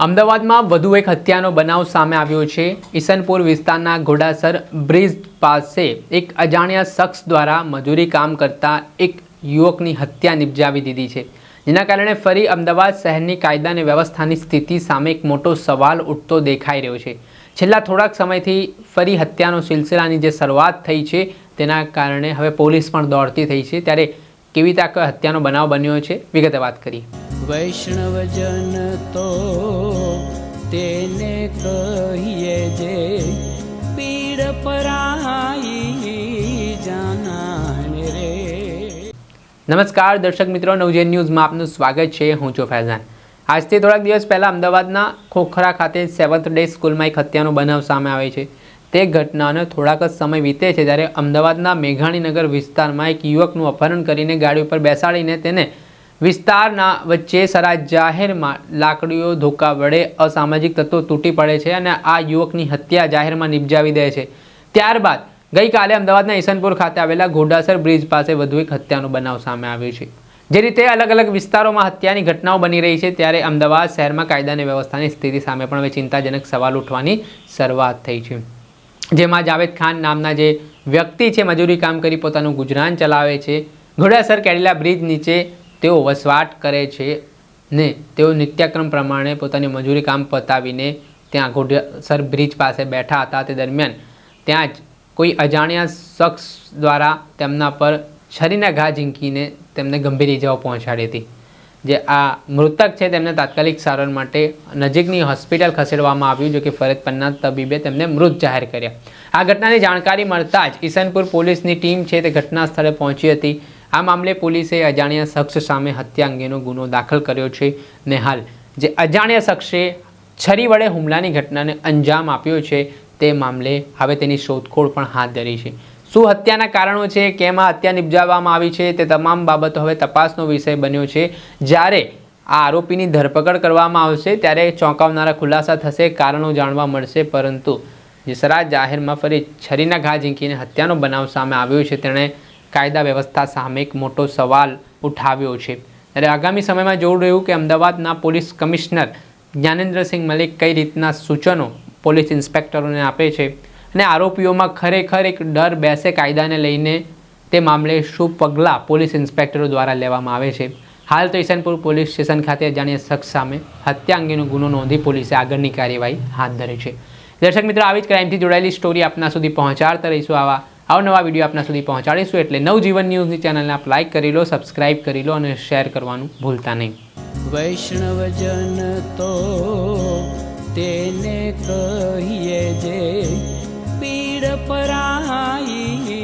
અમદાવાદમાં વધુ એક હત્યાનો બનાવ સામે આવ્યો છે. ઈસનપુર વિસ્તારના ઘોડાસર બ્રિજ પાસે એક અજાણ્યા શખ્સ દ્વારા મજૂરી કામ કરતા એક યુવકની હત્યા નિપજાવી દીધી છે. જેના કારણે ફરી અમદાવાદ શહેરની કાયદા અને વ્યવસ્થાની સ્થિતિ સામે એક મોટો સવાલ ઉઠતો દેખાઈ રહ્યો છે. છેલ્લા થોડાક સમયથી ફરી હત્યાનો સિલસિલાની જે શરૂઆત થઈ છે તેના કારણે હવે પોલીસ પણ દોડતી થઈ છે. ત્યારે કેવી રીતે હત્યાનો બનાવ બન્યો છે? વિગતે વાત કરી વૈષ્ણવજન તો કહીએ જે પીડ પરાઈ જાનાને રે. નમસ્કાર, દર્શક મિત્રો નવજેન ન્યૂઝમાં આપનું સ્વાગત છે. હું છું ફૈઝાન. આજથી થોડાક દિવસ પહેલાં અમદાવાદના ખોખરા ખાતે સેવન્થ ડે સ્કૂલમાં એક હત્યાનો બનાવ સામે આવે છે. તે ઘટનાનો થોડાક જ સમય વીતે છે ત્યારે અમદાવાદના મેઘાણીનગર વિસ્તારમાં એક યુવકનું અપહરણ કરીને ગાડી ઉપર બેસાડીને તેને વિસ્તારના વચ્ચે સરા જાહેરમાં લાકડીઓ, ધોકા વડે અસામાજિક તત્વો તૂટી પડે છે અને આ યુવકની હત્યા જાહેરમાં નિપજાવી દે છે. ત્યારબાદ ગઈકાલે અમદાવાદના ઈસનપુર ખાતે આવેલા ઘોડાસર બ્રિજ પાસે વધુ એક હત્યાનો બનાવ સામે આવ્યો છે. જે રીતે અલગ અલગ વિસ્તારોમાં હત્યાની ઘટનાઓ બની રહી છે, ત્યારે અમદાવાદ શહેરમાં કાયદા અને વ્યવસ્થાની સ્થિતિ સામે પણ હવે ચિંતાજનક સવાલ ઉઠવાની શરૂઆત થઈ છે. જેમાં જાવેદ ખાન નામના જે વ્યક્તિ છે, મજૂરી કામ કરી પોતાનું ગુજરાન ચલાવે છે. ઘોડાસર કેડિલા બ્રિજ નીચે તેઓ વસવાટ કરે છે ને તેઓ નિત્યક્રમ પ્રમાણે પોતાની મજૂરી કામ પતાવીને ત્યાં ઘોડેસર બ્રિજ પાસે બેઠા હતા તે દરમિયાન ત્યાં જ કોઈ અજાણ્યા શખ્સ દ્વારા તેમના પર છરીના ઘા ઝીંકીને તેમને ગંભીર ઇજાઓ પહોંચાડી હતી. જે આ મૃતક છે તેમને તાત્કાલિક સારવાર માટે નજીકની હોસ્પિટલ ખસેડવામાં આવ્યું જો કે ફરજ પરના તબીબે તેમને મૃત જાહેર કર્યા. આ ઘટનાની જાણકારી મળતા જ ઈસનપુર પોલીસની ટીમ છે તે ઘટના સ્થળે પહોંચી હતી. આ મામલે પોલીસે અજાણ્યા શખ્સ સામે હત્યા અંગેનો ગુનો દાખલ કર્યો છે ને હાલ જે અજાણ્યા શખ્સે છરી વડે હુમલાની ઘટનાને અંજામ આપ્યો છે તે મામલે હવે તેની શોધખોળ પણ હાથ ધરી છે. શું હત્યાના કારણો છે, કેમ આ હત્યા નિપજાવવામાં આવી છે, તે તમામ બાબતો હવે તપાસનો વિષય બન્યો છે. જ્યારે આ આરોપીની ધરપકડ કરવામાં આવશે, ત્યારે ચોંકાવનારા ખુલાસા થશે, કારણો જાણવા મળશે, પરંતુ જે જાહેરમાં ફરી છરીના ઘા ઝીંકીને હત્યાનો બનાવ સામે આવ્યો છે, તેણે કાયદા વ્યવસ્થા સામે એક મોટો સવાલ ઉઠાવ્યો છે. ત્યારે આગામી સમયમાં જોવું રહ્યું કે અમદાવાદના પોલીસ કમિશનર જ્ઞાનેન્દ્રસિંહ મલિક કઈ રીતના સૂચનો પોલીસ ઇન્સ્પેક્ટરોને આપે છે અને આરોપીઓમાં ખરેખર એક ડર બેસે કાયદાને લઈને તે મામલે શું પગલાં પોલીસ ઇન્સ્પેક્ટરો દ્વારા લેવામાં આવે છે. હાલ તો ઈસનપુર પોલીસ સ્ટેશન ખાતે અજાણ્યા શખ્સ સામે હત્યા અંગેનો ગુનો નોંધી પોલીસે આગળની કાર્યવાહી હાથ ધરી છે. દર્શક મિત્રો, આવી જ ક્રાઇમથી જોડાયેલી સ્ટોરી આપના સુધી પહોંચાડતા રહીશું આવા અવનવા વીડિયો આપના સુધી પહોંચાડીશું એટલે નવજીવન ન્યૂઝની ચેનલને આપ લાઇક કરી લો સબસ્ક્રાઇબ કરી લો અને શેર કરવાનું ભૂલતા નહીં. વૈષ્ણવજન તો તેને કહીએ જે પીડ પરાઈ